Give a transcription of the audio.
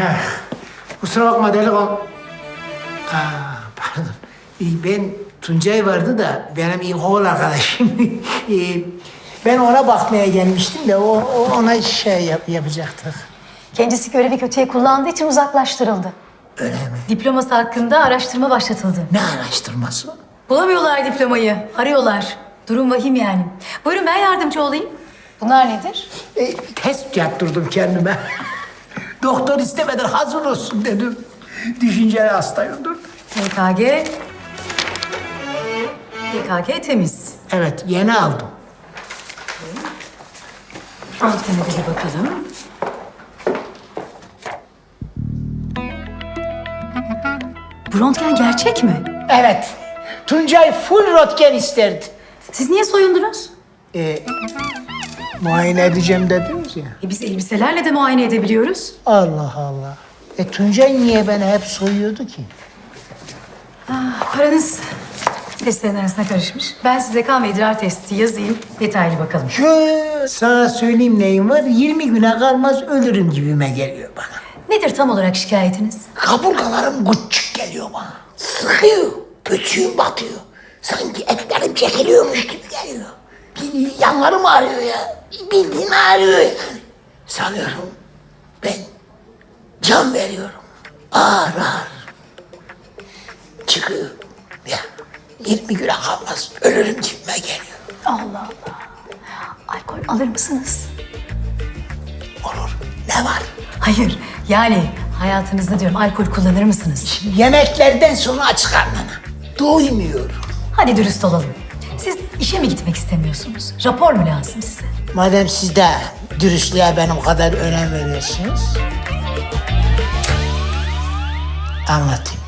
He, kusura bakma delikanlı. Aa, pardon. Ee, Ben Tuncay vardı da benim ilkokul arkadaşım. Ee, ben ona bakmaya gelmiştim de o, o ona şey yap, yapacaktık. Kendisi görevi kötüye kullandığı için uzaklaştırıldı. Öyle mi? Diploması hakkında araştırma başlatıldı. Ne araştırması? Bulamıyorlar diplomayı, arıyorlar. Durum vahim yani. Buyurun ben yardımcı olayım. Bunlar nedir? E, test yaptırdım kendime. Doktor istemeden hazır olsun dedim. Düşünceli hastayımdır. EKG. EKG temiz. Evet, yeni aldım. Röntgene de bir bakalım. Bu röntgen gerçek mi? Evet, Tuncay full röntgen isterdi. Siz niye soyundunuz? E, muayene edeceğim dediniz ya. E biz elbiselerle de muayene edebiliyoruz. Allah Allah. E Tuncay niye beni hep soyuyordu ki? Paranız testlerin arasına karışmış. Ben size kan ve idrar testi yazayım. Detaylı bakalım. Şu sana söyleyeyim neyim var? 20 güne kalmaz ölürüm gibime geliyor bana. Nedir tam olarak şikayetiniz? Kaburgalarım gıççık geliyor bana. Sıkıyor. Böçüğüm batıyor. Sanki etlerim çekiliyormuş gibi geliyor. Yanlarım ağrıyor ya. Bildiğin ağrıyor yani. Sanıyorum ben can veriyorum. Ağır ağır. Çıkıyor. Ya 20 güne kalmaz ölürüm gibime geliyor. Allah Allah. Alkol alır mısınız? Olur. Ne var? Hayır. Yani hayatınızda diyorum alkol kullanır mısınız? Yemeklerden sonra aç karnına. Doymuyorum. Hadi dürüst olalım. İşe mi gitmek istemiyorsunuz? Rapor mu lazım size? Madem siz de dürüstlüğe benim kadar önem veriyorsunuz. Anlatayım.